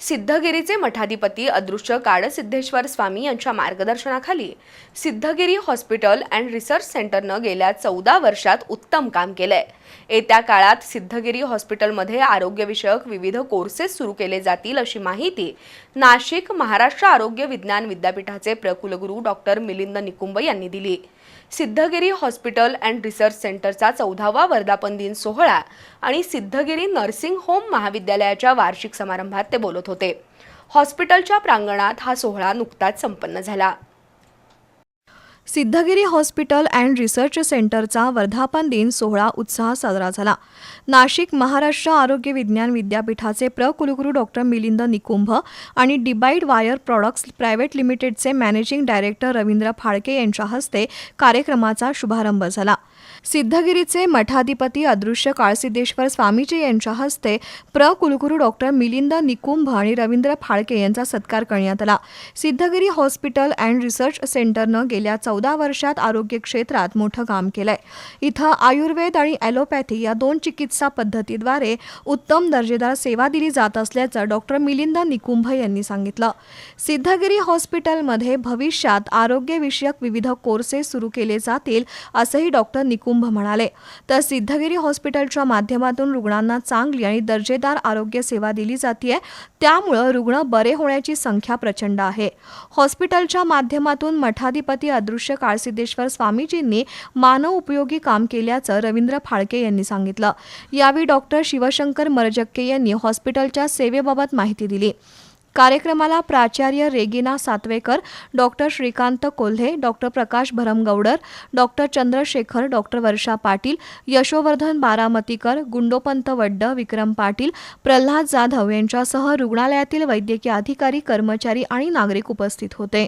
सिद्धगिरीचे मठाधिपती अदृश्य काडसिद्धेश्वर स्वामी यांच्या मार्गदर्शनाखाली सिद्धगिरी हॉस्पिटल अँड रिसर्च सेंटरनं गेल्या चौदा वर्षात उत्तम काम केलंय. येत्या काळात सिद्धगिरी हॉस्पिटलमध्ये आरोग्यविषयक विविध कोर्सेस सुरू केले जातील अशी माहिती नाशिक महाराष्ट्र आरोग्य विज्ञान विद्यापीठाचे प्रकुलगुरू डॉक्टर मिलिंद निकुंब यांनी दिली. सिद्धगिरी हॉस्पिटल अँड रिसर्च सेंटरचा चौदावा वर्धापन दिन सोहळा आणि सिद्धगिरी नर्सिंग होम महाविद्यालयाच्या वार्षिक समारंभात ते बोलत होते. हॉस्पिटलच्या प्रांगणात हा सोहळा नुकताच संपन्न झाला. सिद्धगिरी हॉस्पिटल अँड रिसर्च सेंटरचा वर्धापन दिन सोहळा उत्साहात साजरा झाला. नाशिक महाराष्ट्र आरोग्य विज्ञान विद्यापीठाचे प्र कुलगुरू डॉक्टर मिलिंद निकुंभ आणि डिबाईड वायर प्रॉडक्ट्स प्रायव्हेट लिमिटेडचे मॅनेजिंग डायरेक्टर रवींद्र फाळके यांच्या हस्ते कार्यक्रमाचा शुभारंभ झाला. सिद्धगिरीचे मठाधिपती अदृश्य काळसिद्धेश्वर स्वामीजी यांच्या हस्ते प्र कुलगुरू डॉक्टर मिलिंद निकुंभ आणि रवींद्र फाळके यांचा सत्कार करण्यात आला. सिद्धगिरी हॉस्पिटल अँड रिसर्च सेंटरनं गेल्या चौदा वर्षात आरोग्य क्षेत्रात मोठं काम केलंय. इथं आयुर्वेद आणि ॲलोपॅथी या दोन चिकित्सा पद्धतीद्वारे उत्तम दर्जेदार सेवा दिली जात असल्याचं डॉक्टर मिलिंद निकुंभ यांनी सांगितलं. सिद्धगिरी हॉस्पिटलमध्ये भविष्यात आरोग्यविषयक विविध कोर्सेस सुरू केले जातील असंही डॉक्टर निकुंभ म्हणाले. तर सिद्धगिरी हॉस्पिटलच्या माध्यमातून रुग्णांना चांगली आणि दर्जेदार आरोग्य सेवा दिली जाते त्यामुळं रुग्ण बरे होण्याची संख्या प्रचंड आहे. हॉस्पिटलच्या माध्यमातून मठाधिपती अदृश्य काळसिद्धेश्वर स्वामीजींनी मानव उपयोगी काम केल्याचं रवींद्र फाळके यांनी सांगितलं. यावेळी डॉक्टर शिवशंकर मरजक्के यांनी हॉस्पिटलच्या सेवेबाबत माहिती दिली. कार्यक्रमाला प्राचार्य Regina Satvekar doctor Shrikant Kolhe doctor Prakash Bharamgoudar doctor Chandrashekhar doctor Varsha Patil Yashovardhan Baramatikar Gundopant Vadd Vikram Patil Pralhad Jadhav यांच्यासह रुग्णालयातील वैद्यकीय अधिकारी कर्मचारी आणि नागरिक उपस्थित होते.